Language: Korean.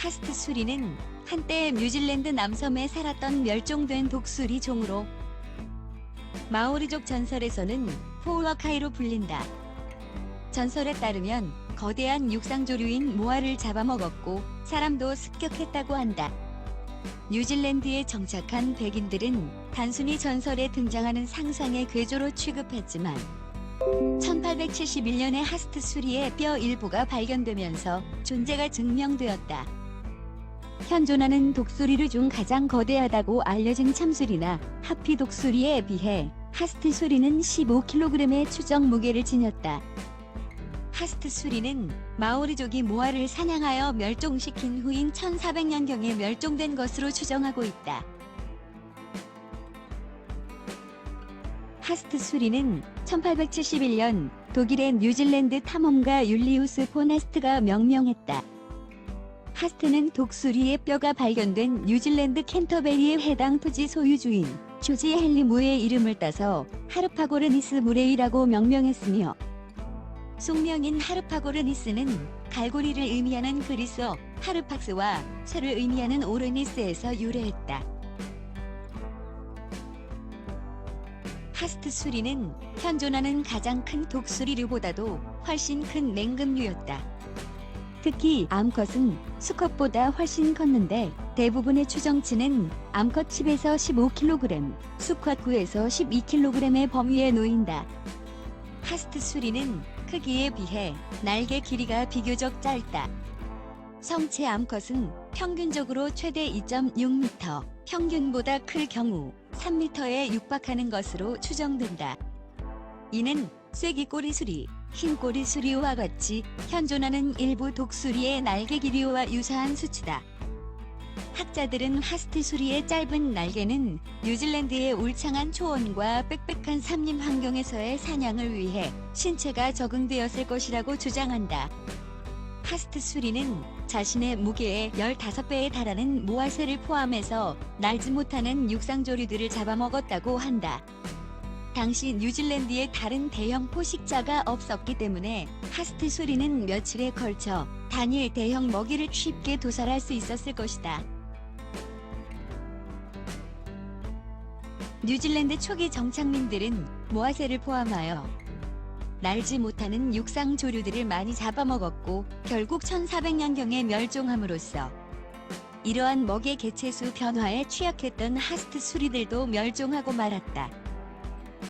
하스트 수리는 한때 뉴질랜드 남섬에 살았던 멸종된 독수리 종으로 마오리족 전설에서는 포우아카이로 불린다. 전설에 따르면 거대한 육상조류인 모아를 잡아먹었고 사람도 습격했다고 한다. 뉴질랜드에 정착한 백인들은 단순히 전설에 등장하는 상상의 괴조로 취급했지만 1871년에 하스트 수리의 뼈 일부가 발견되면서 존재가 증명되었다. 현존하는 독수리류 중 가장 거대하다고 알려진 참수리나 하피 독수리에 비해 하스트 수리는 15kg의 추정 무게를 지녔다. 하스트 수리는 마오리족이 모아를 사냥하여 멸종시킨 후인 1400년경에 멸종된 것으로 추정하고 있다. 하스트 수리는 1871년 독일의 뉴질랜드 탐험가 율리우스 포나스트가 명명했다. 하스트는 독수리의 뼈가 발견된 뉴질랜드 캔터베리의 해당 토지 소유주인 조지 헨리 무의 이름을 따서 하르파고르니스 무레이라고 명명했으며 숙명인 하르파고르니스는 갈고리를 의미하는 그리스어 하르팍스와 쇠를 의미하는 오르니스에서 유래했다. 하스트 수리는 현존하는 가장 큰 독수리류보다도 훨씬 큰 맹금류였다. 특히 암컷은 수컷보다 훨씬 컸는데 대부분의 추정치는 암컷 10에서 15kg, 수컷 9에서 12kg의 범위에 놓인다. 하스트 수리는 크기에 비해 날개 길이가 비교적 짧다. 성체 암컷은 평균적으로 최대 2.6m, 평균보다 클 경우 3m에 육박하는 것으로 추정된다. 이는 쐐기 꼬리 수리, 흰 꼬리 수리와 같이 현존하는 일부 독수리의 날개 길이와 유사한 수치다. 학자들은 하스트 수리의 짧은 날개는 뉴질랜드의 울창한 초원과 빽빽한 산림 환경에서의 사냥을 위해 신체가 적응되었을 것이라고 주장한다. 하스트 수리는 자신의 무게의 15배에 달하는 모아새를 포함해서 날지 못하는 육상조류들을 잡아먹었다고 한다. 당시 뉴질랜드에 다른 대형 포식자가 없었기 때문에 하스트 수리는 며칠에 걸쳐 단일 대형 먹이를 쉽게 도살할 수 있었을 것이다. 뉴질랜드 초기 정착민들은 모아새를 포함하여 날지 못하는 육상 조류들을 많이 잡아먹었고 결국 1400년경에 멸종함으로써 이러한 먹의 개체수 변화에 취약했던 하스트 수리들도 멸종하고 말았다.